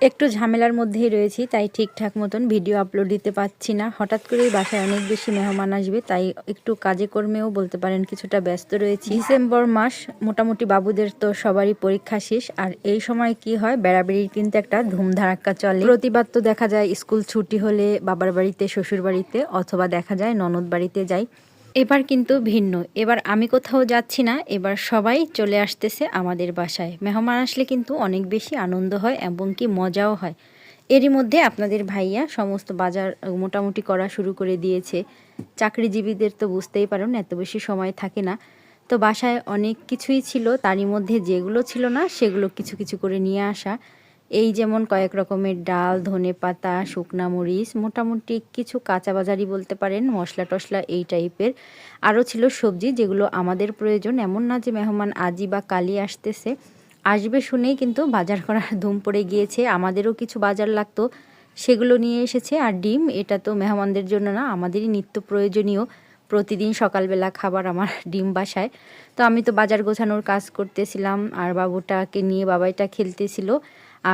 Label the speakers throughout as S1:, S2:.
S1: একটু ঝামেলার মধ্যেই রয়েছি, তাই ঠিকঠাক মতন ভিডিও আপলোড দিতে পারছি না। হঠাৎ করেই বাসায় অনেক বেশি মেহমান আসবে, তাই একটু কাজে কর্মেও বলতে পারেন কিছুটা ব্যস্ত রয়েছি। ডিসেম্বর মাস, মোটামুটি বাবুদের তো সবারই পরীক্ষা শেষ, আর এই সময় কি হয়, বেড়াবেড়ির কিন্তু একটা ধুমধারাক্কা চলে। প্রতিবাদ তো দেখা যায়, স্কুল ছুটি হলে বাবার বাড়িতে শ্বশুর বাড়িতে অথবা দেখা যায় ননদ বাড়িতে যাই। এবার কিন্তু ভিন্ন। এবার আমি কোথাও যাচ্ছি না, এবার সবাই চলে আসতেছে আমাদের বাসায়। মেহমান আসলে কিন্তু অনেক বেশি আনন্দ হয় এবং কি মজাও হয়। এরই মধ্যে আপনাদের ভাইয়া সমস্ত বাজার মোটামুটি করা শুরু করে দিয়েছে। চাকরিজীবীদের তো বুঝতেই পারেন, এত বেশি সময় থাকে না। তো বাসায় অনেক কিছুই ছিল, তারই মধ্যে যেগুলো ছিল না, সেগুলো কিছু কিছু করে নিয়ে আসা। এই যেমন কয়েক রকমের ডাল, ধনে পাতা, শুকনা মরিচ, মোটামুটি কিছু কাঁচা বাজারই বলতে পারেন, মশলা টশলা এই টাইপের। আরও ছিল সবজি যেগুলো আমাদের প্রয়োজন, এমন না যে মেহমান আজই বা কালি আসতেছে। আসবে শুনেই কিন্তু বাজার করার ধুম পড়ে গিয়েছে, আমাদেরও কিছু বাজার লাগতো, সেগুলো নিয়ে এসেছে। আর ডিম, এটা তো মেহমানদের জন্য না, আমাদেরই নিত্য প্রয়োজনীয়। প্রতিদিন সকালবেলা খাবার আমার ডিম বাসায়। তো আমি তো বাজার গোছানোর কাজ করতেছিলাম, আর বাবুটাকে নিয়ে বাবাইটা খেলতেছিল।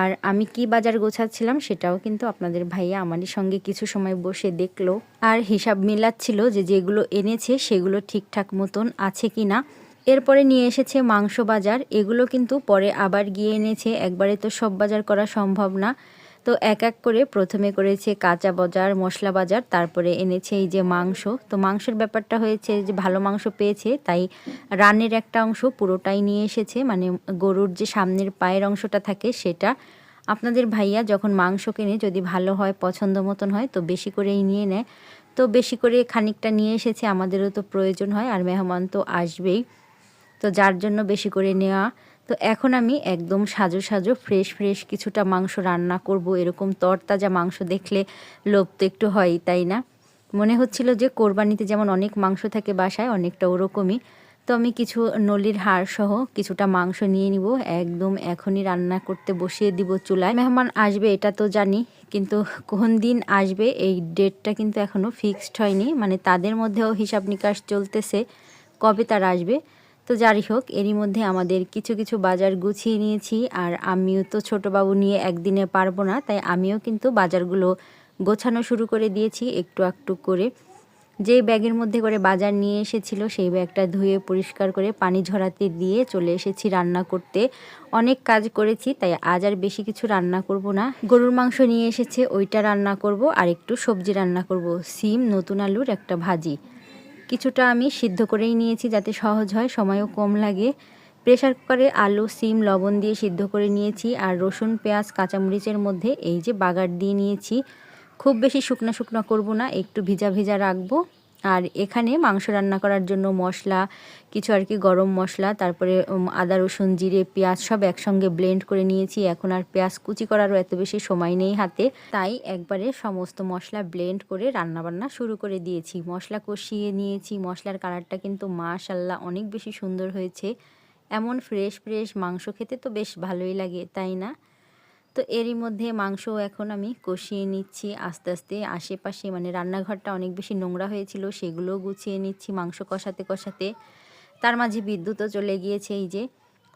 S1: আর আমি কি বাজার গোছাচ্ছিলাম সেটাও কিন্তু আপনাদের ভাইয়া আমারই সঙ্গে কিছু সময় বসে দেখল। আর হিসাব মিলাচ্ছিল যে যেগুলো এনেছে সেগুলো ঠিকঠাক মতন আছে কি না এরপরে নিয়ে এসেছে মাংস বাজার। এগুলো কিন্তু পরে আবার গিয়ে এনেছে। একবারে তো সব বাজার করা সম্ভব না। তো এক এক করে প্রথমে করেছে কাঁচা বাজার, মশলা বাজার, তারপরে এনেছে এই যে মাংস। তো মাংসের ব্যাপারটা হয়েছে যে ভালো মাংস পেয়েছে, তাই রানের একটা অংশ পুরোটাই নিয়ে এসেছে। মানে গরুর যে সামনের পায়ের অংশটা থাকে সেটা আপনাদের ভাইয়া যখন মাংস কেনে যদি ভালো হয়, পছন্দ মতন হয়, তো বেশি করেই নিয়ে নেয়। তো বেশি করে খানিকটা নিয়ে এসেছে, আমাদেরও তো প্রয়োজন হয় আর মেহমান তো আসবেই। তো যার জন্য বেশি করে নেওয়া তো এখন আমি একদম সাজো সাজো ফ্রেশ ফ্রেশ কিছুটা মাংস রান্না করব, এরকম তরতাজা মাংস দেখলে লোভ তো একটু হয় তাই না? মনে হচ্ছিল যে কোরবানিতে যেমন অনেক মাংস থাকে বাসায়, অনেকটা ওরকমই। তো আমি কিছু নলির হাড় সহ কিছুটা মাংস নিয়ে নিব, একদম এখনই রান্না করতে বসিয়ে দিব চুলায়। মেহমান আসবে, এটা তো জানি, কিন্তু কোন দিন আসবে, এই ডেটটা কিন্তু এখনও ফিক্সড হয়নি। মানে তাদের মধ্যেও হিসাব নিকাশ চলতেছে, কবে তারা আসবে? তো যাই হোক, এরই মধ্যে আমাদের কিছু কিছু বাজার গুছিয়ে নিয়েছি, আর আমিও তো ছোট বাবু নিয়ে একদিনে পারব না, তাই আমিও কিন্তু বাজারগুলো গোছানো শুরু করে দিয়েছি একটু একটু করে। যে ব্যাগের মধ্যে করে বাজার নিয়ে এসেছিল, সেই ব্যাগটা ধুয়ে পরিষ্কার করে পানি ঝরাতে দিয়ে চলে এসেছি রান্না করতে। অনেক কাজ করেছি, তাই আজ আর বেশি কিছু রান্না করব না। গরুর মাংস নিয়ে এসেছে, ওইটা রান্না করব, আর একটু সবজি রান্না করব। সিম, নতুন আলুর একটা ভাজি। কিছুটা আমি সিদ্ধ করেই নিয়েছি যাতে সহজ হয়, সময়ও কম লাগে। প্রেশার কুকারে আলু, সিম, লবণ দিয়ে সিদ্ধ করে নিয়েছি আর রসুন, পেঁয়াজ, কাঁচামরিচের মধ্যে এই যে বাগার দিয়ে নিয়েছি। খুব বেশি শুকনা শুকনা করব না, একটু ভিজা ভিজা রাখব। আর এখানে মাংস রান্না করার জন্য মশলা, কিছু আর কি গরম মশলা, তারপরে আদা, রসুন, জিরে, পেঁয়াজ সব একসঙ্গে ব্লেন্ড করে নিয়েছি। এখন আর পেঁয়াজ কুচি করারও এত বেশি সময় নেই হাতে। তাই একবারে সমস্ত মশলা ব্লেন্ড করে রান্নাবান্না শুরু করে দিয়েছি। মশলা কষিয়ে নিয়েছি। মশলার কালারটা কিন্তু মাশাল্লাহ অনেক বেশি সুন্দর হয়েছে। এমন ফ্রেশ ফ্রেশ মাংস খেতে তো বেশ ভালোই লাগে, তাই না? তো এরই মধ্যে মাংস এখন আমি কষিয়ে নিচ্ছি আস্তে আস্তে। আশেপাশে মানে রান্নাঘরটা অনেক বেশি নোংরা হয়েছিল, সেগুলোও গুছিয়ে নিচ্ছি মাংস কষাতে কষাতে। তার মাঝে বিদ্যুৎও চলে গিয়েছে, এই যে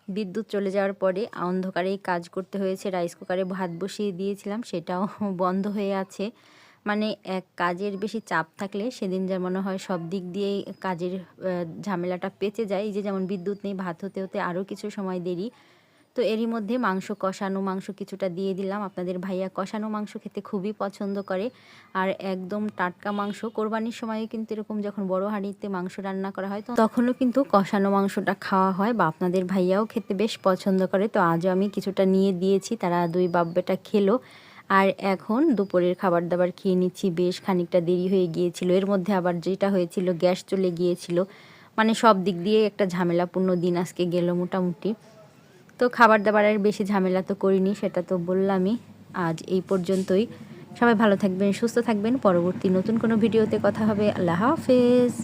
S1: বিদ্যুৎ চলে যাওয়ার পরে অন্ধকারেই কাজ করতে হয়েছে, রাইস কুকারে ভাত বসিয়ে দিয়েছিলাম, সেটাও বন্ধ হয়ে আছে। মানে এক কাজের বেশি চাপ থাকলে সেদিন যা মনে হয় সব দিক দিয়েই কাজের ঝামেলাটা পেঁচে যায়। এই যে যেমন বিদ্যুৎ নেই, ভাত হতে হতে আরও কিছু সময় দেরি। তো এরই মধ্যে মাংস কষানো, মাংস কিছুটা দিয়ে দিলাম। আপনাদের ভাইয়া কষানো মাংস খেতে খুবই পছন্দ করে। আর একদম টাটকা মাংস, কোরবানির সময় কিন্তু এরকম যখন বড় হাঁড়িতে মাংস রান্না করা হয়, তো তখনও কিন্তু কষানো মাংসটা খাওয়া হয় বা আপনাদের ভাইয়াও খেতে বেশ পছন্দ করে। তো আজও আমি কিছুটা নিয়ে দিয়েছি, তারা দুই বাব্বেটা খেলো। আর এখন দুপুরের খাবার দাবার খেয়ে নিচ্ছি, বেশ খানিকটা দেরি হয়ে গিয়েছিল। এর মধ্যে আবার যেটা হয়েছিল, গ্যাস চলে গিয়েছিল। মানে সব দিক দিয়ে একটা ঝামেলাপূর্ণ দিন আজকে গেল মোটামুটি। তো খাবার দাবারের বেশি ঝামেলা তো করিনি, সেটা তো বললামই। আজ এই পর্যন্তই। সবাই ভালো থাকবেন, সুস্থ থাকবেন। পরবর্তী নতুন কোনো ভিডিওতে কথা হবে। আল্লাহ হাফেজ।